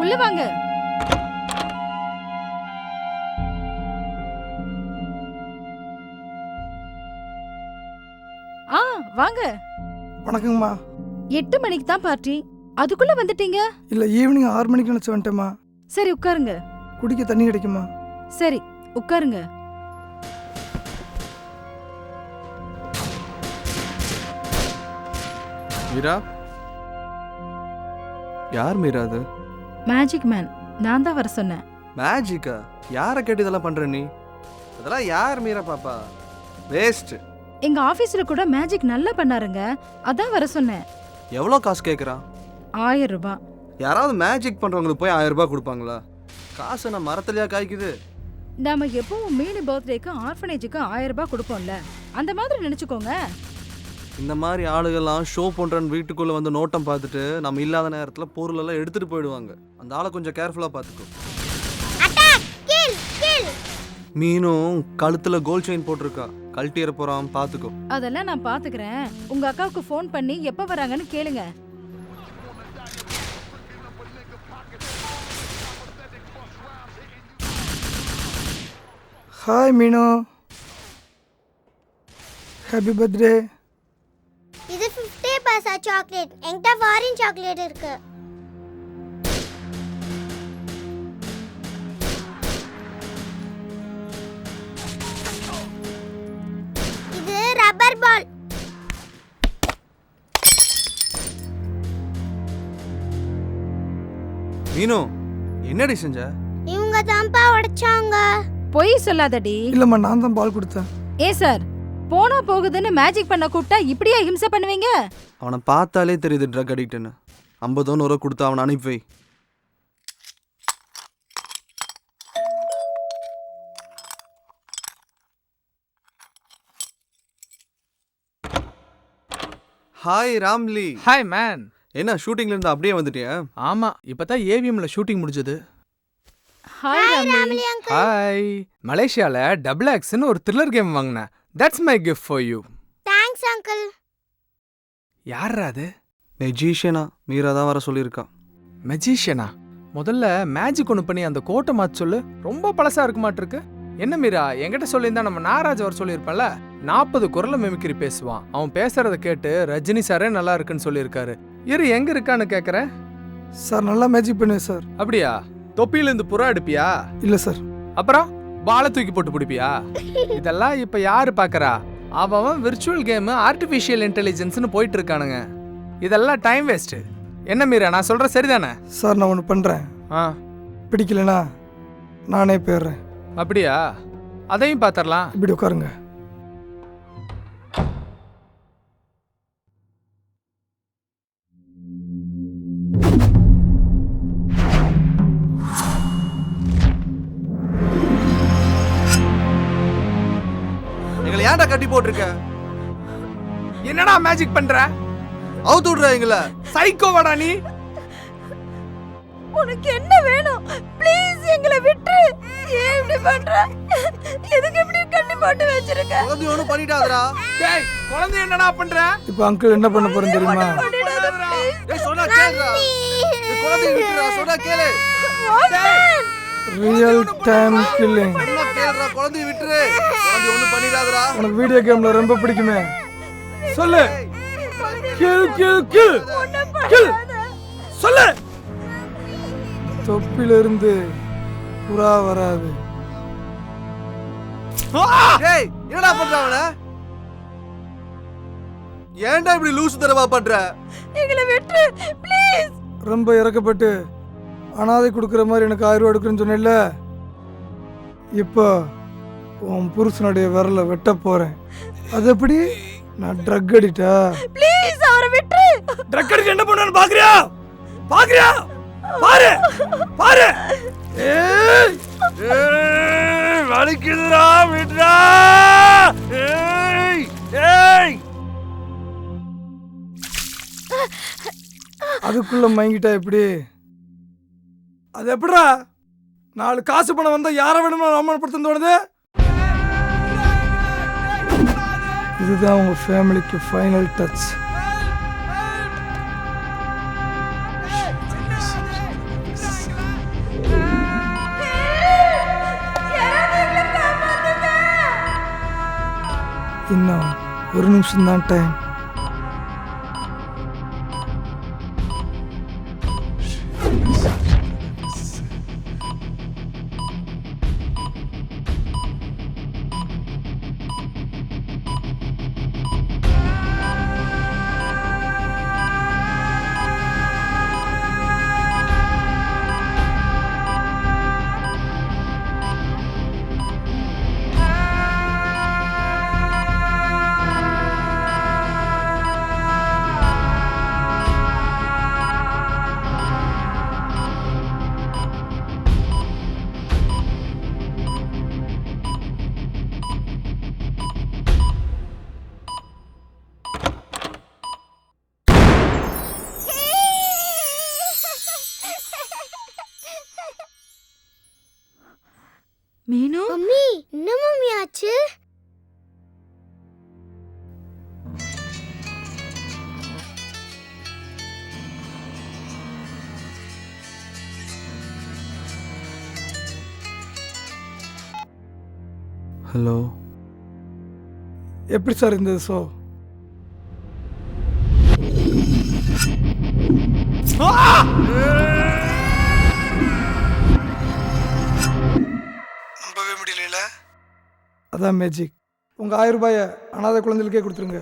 வாங்க. ஆ வாங்க. வணக்கங்கம்மா எட்டு மணிக்கு தான் பார்ட்டி. அதுக்குள்ள வந்துட்டீங்க? இல்லை ஈவினிங் ஆறு மணிக்கு நினச்சி வந்துட்டேம்மா. சரி உட்காருங்க. குடிக்க தண்ணி கிடைக்குமா? சரி உட்காருங்க. மீரா? யார் மீரா அது? மேஜிக் மேன் நான் தான் வர சொன்னேன். மேஜிக்கா யாரை கேட்டு இதெல்லாம் பண்ற நீ? அதெல்லாம் யார் மீரா பாப்பா? வேஸ்ட் எங்க ஆபீஸ்ல கூட மேஜிக் நல்லா பண்ணாருங்க. அதான் வர சொன்னேன். எவ்வளோ காசு கேட்குறான் ஆயிரம் ரூபாய் யாராவது மேஜிக் பண்றவங்களுக்கு போய் ஆயிரம் ரூபாய் கொடுப்பாங்களா? காசு நான் மரத்துலயா காய்க்குது? நாம எப்பவும் மீனு பர்த்டேக்கு ஆர்ஃபனேஜுக்கு ஆயிரம் ரூபாய் கொடுப்போம்ல. அந்த மாதிரி நினைச்சுக்கோங்க. இந்த மாதிரி ஆளுகள்லாம் ஷோ பண்றன்னு வீட்டுக்குள்ள வந்து நோட்டம் பார்த்துட்டு நம்ம இல்லாத நேரத்துல பொருள் எல்லாம் எடுத்துட்டு போயிடுவாங்க. அந்த ஆளை கொஞ்சம் கேர்ஃபுல்லா பார்த்துக்கோ. மீனும் கழுத்துல கோல்ட் செயின் போட்டிருக்கா. கழட்டிற போறான் பார்த்துக்கோ. அதெல்லாம் நான் பாத்துக்கிறேன் உங்க அக்காவுக்கு ஃபோன் பண்ணி எப்ப வராங்கன்னு கேளுங்க. ஹாய் மீனு ஹாப்பி பர்த்டே இது 50 பைசா சாக்லேட் என்கிட்ட ஃபாரின் சாக்லேட் இருக்கு. இது ரப்பர் பால் மீனு என்னடி செஞ்ச? இவங்க தான்ப்பா உடைச்சாங்க. பொய் சொல்லாதடி. இல்லைம்மா நான் தான் பால் கொடுத்தேன். ஏ சார் போனா போகுதுன்னு மேஜிக் பண்ண கூப்பிட்டா இப்படியா ஹிம்சை பண்ணுவீங்க? அவனை பார்த்தாலே தெரியுது ட்ரக் அடிக்ட்னு ஐம்பதோ நூறு கொடுத்து அவனை அனுப்பி வை. ஹாய் ராம்லி ஹாய் மேன் என்ன ஷூட்டிங்ல இருந்து அப்படியே வந்துட்டியா? ஆமா இப்பதான் ஏவிஎம்ல ஷூட்டிங் முடிஞ்சது. ஹாய் ராமலி ஹாய் மலேசியால டபுள் ஆக்ஸ்னு ஒரு த்ரில்லர் கேம் வாங்கினேன். That's my gift for you thanks uncle யாரா அது? மெஜிஷியனா மீரா தான் வர சொல்லியிருக்கா. மெஜிஷியனா முதல்ல மேஜிக் ஒன்று பண்ணி அந்த கோட்டை மாத்து சொல்லு. ரொம்ப பழசா இருக்க மாட்டிருக்கு. என்ன மீரா என்கிட்ட சொல்லியிருந்தா நம்ம நாராஜ் அவர் சொல்லியிருப்பேன்ல நாற்பது குரல மிமிக்ரி பேசுவான். அவன் பேசுறத கேட்டு ரஜினி சாரே நல்லா இருக்குன்னு சொல்லியிருக்காரு. இரு எங்க இருக்கான்னு கேக்குறேன். சார் நல்லா மேஜிக் பண்ணுவேன் சார். அப்படியா? தொப்பியில இருந்து புறா எடுப்பியா? இல்லை சார். அப்புறம்? பாலை தூக்கி போட்டு பிடிப்பியா? இதெல்லாம் இப்ப யாரு பாக்குறா? அவன் விர்ச்சுவல் கேம் ஆர்டிஃபிஷியல் இன்டெலிஜென்ஸ்னு போயிட்டு இருக்கானுங்க இதெல்லாம் டைம் வேஸ்ட் என்ன மீரா நான் சொல்ற சரிதானே? சார் நான் ஒன்று பண்ணுறேன் ஆ. பிடிக்கலனா நானே போயிடுறேன். அப்படியா? அதையும் பாத்திரலாம் இப்படி உட்காருங்க. ஏன்டா கட்டி போட்டிருக்க? என்னடா மேஜிக் பண்ற? அவுத்து விடுற எங்களை சைக்கோவாடா நீ. உனக்கு என்ன வேணும்? ப்ளீஸ் எங்களை விட்டு ஏன் இப்படி பண்ற? எதுக்கு இப்படி கண்ணி போட்டு வச்சிருக்க? குழந்தை ஒன்றும் பண்ணிட்டாதடா டேய் குழந்தை என்னடா பண்ற? இப்போ அங்கிள் என்ன பண்ண போறேன்னு தெரியுமா? டேய் சொன்னா கேளுடா. டேய் குழந்தைய விட்டுடா சொன்னா கேளு. ரியல் டைம் கில்லிங் குழந்தைய விட்டுரு. குழந்தை ஒன்றும் பண்ணிடாதடா. உனக்கு வீடியோ கேம்ல ரொம்ப பிடிக்குமே. சொல்லு. கில் கில் கில் கில் சொல்லு. தொப்பிலிருந்து புறா வராது. டேய் என்னடா பண்ற அவன? ஏன்டா இப்படி லூசு தரவா பண்ற? எங்களை விட்டு ப்ளீஸ் ரொம்ப இறக்கப்பட்டு அனாதை கொடுக்குற மாதிரி எனக்கு ஆயிரம் ரூபா எடுக்கிறேன்னு சொன்னேன்ல. இப்போ உன் புருஷனுடைய விரலை வெட்ட போறேன். அது எப்படி? நான் ட்ரக் அடிட்டா ப்ளீஸ் அவரை விட்டு ட்ரக் அடிக்க என்ன பண்ணு பாக்குறியா? பாக்குறியா? பாரு. பாரு. ஏய். ஏய் வலிக்குதுடா விட்றா ஏய். ஏய். அதுக்குள்ள மயங்கிட்டா எப்படி? அது எப்படா நாலு காசு பணம் வந்தால் யாரை வேணும்னு அவமானப்படுத்த தோணுது? இதுதான் உங்கள் ஃபேமிலிக்கு ஃபைனல் டச் இன்னும் ஒரு நிமிஷம்தான் டைம் ஹலோ எப்படி சார் இருந்தது ஷோ நம்பவே முடியல அதான் மேஜிக் உங்கள் ஆயிரம் ரூபாயை அனாதை குழந்தைகளுக்கே கொடுத்துருங்க.